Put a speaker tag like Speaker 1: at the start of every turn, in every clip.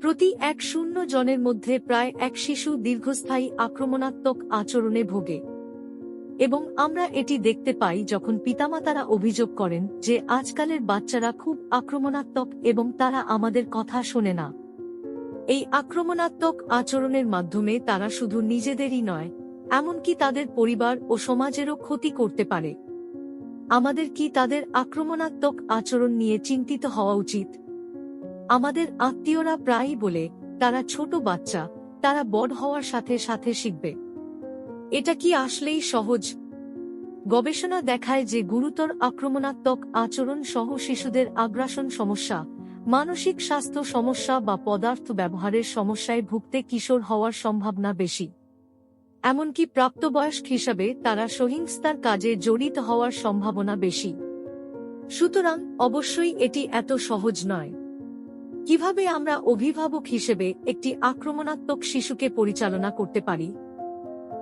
Speaker 1: প্রতি এক শূন্য জনের মধ্যে প্রায় এক শিশু দীর্ঘস্থায়ী আক্রমণাত্মক আচরণে ভোগে। এবং আমরা এটি দেখতে পাই যখন পিতামাতারা অভিযোগ করেন যে আজকালের বাচ্চারা খুব আক্রমণাত্মক এবং তারা আমাদের কথা শোনে না। এই আক্রমণাত্মক আচরণের মাধ্যমে তারা শুধু নিজেদেরই নয়, এমনকি তাদের পরিবার ও সমাজেরও ক্ষতি করতে পারে। আমাদের কি তাদের আক্রমণাত্মক আচরণ নিয়ে চিন্তিত হওয়া উচিত? আমাদের আত্মীয়রা প্রায়ই বলে, তারা ছোট বাচ্চা, তারা বড় হওয়ার সাথে সাথে শিখবে। এটা কি আসলেই সহজ? গবেষণা দেখায় যে গুরুতর আক্রমণাত্মক আচরণ সহ শিশুদের আগ্রাসন সমস্যা, মানসিক স্বাস্থ্য সমস্যা বা পদার্থ ব্যবহারের সমস্যায় ভুগতে কিশোর হওয়ার সম্ভাবনা বেশি। এমনকি প্রাপ্তবয়স্ক হিসাবে তারা সহিংসতার কাজে জড়িত হওয়ার সম্ভাবনা বেশি। সুতরাং অবশ্যই এটি এত সহজ নয়। কীভাবে আমরা অভিভাবক হিসেবে একটি আক্রমণাত্মক শিশুকে পরিচালনা করতে পারি?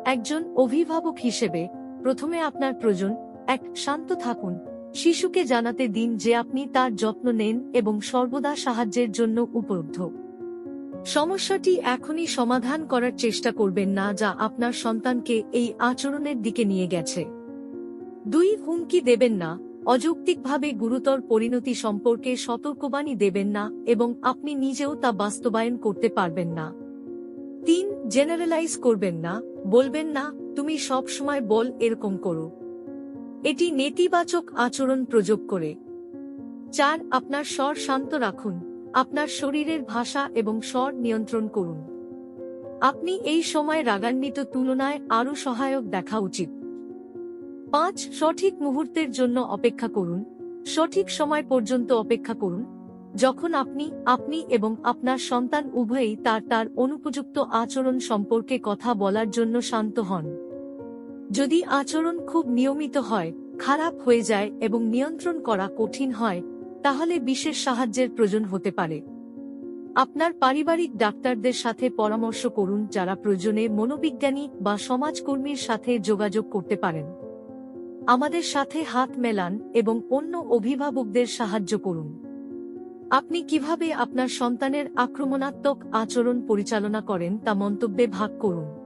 Speaker 1: একজন অভিভাবক হিসেবে প্রথমে আপনার প্রয়োজন, এক, শান্ত থাকুন। শিশুকে জানাতে দিন যে আপনি তার যত্ন নেন এবং সর্বদা সাহায্যের জন্য উপলব্ধ। সমস্যাটি এখনই সমাধান করার চেষ্টা করবেন না যা আপনার সন্তানকে এই আচরণের দিকে নিয়ে গেছে। দুই, হুমকি দেবেন না। অযৌক্তিকভাবে গুরুতর পরিণতি সম্পর্কে সতর্কবাণী দেবেন না এবং আপনি নিজেও তা বাস্তবায়ন করতে পারবেন না। তিন, জেনারেলাইজ করবেন না, বলবেন না, তুমি সব সময় বল, এরকম করো। এটি নেতিবাচক আচরণ প্রযোগ করে। চার, আপনার স্বর শান্ত রাখুন, আপনার শরীরের ভাষা এবং স্বর নিয়ন্ত্রণ করুন। আপনি এই সময় রাগান্বিত তুলনায় আরও সহায়ক দেখা উচিত। পাঁচ, সঠিক মুহূর্তের জন্য অপেক্ষা করুন। সঠিক সময় পর্যন্ত অপেক্ষা করুন। যখন আপনি আপনি এবং আপনার সন্তান উভয়ই তার তার অনুপযুক্ত আচরণ সম্পর্কে কথা বলার জন্য শান্ত হন। যদি আচরণ খুব নিয়মিত হয়, খারাপ হয়ে যায় এবং নিয়ন্ত্রণ করা কঠিন হয়, তাহলে বিশেষ সাহায্যের প্রয়োজন হতে পারে। আপনার পারিবারিক ডাক্তারদের সাথে পরামর্শ করুন যারা প্রয়োজনে মনোবিজ্ঞানী বা সমাজকর্মীর সাথে যোগাযোগ করতে পারেন। আমাদের সাথে হাত মেলান এবং অন্য অভিভাবকদের সাহায্য করুন। আপনি কীভাবে আপনার সন্তানের আক্রমণাত্মক আচরণ পরিচালনা করেন তা মন্তব্যে ভাগ করুন।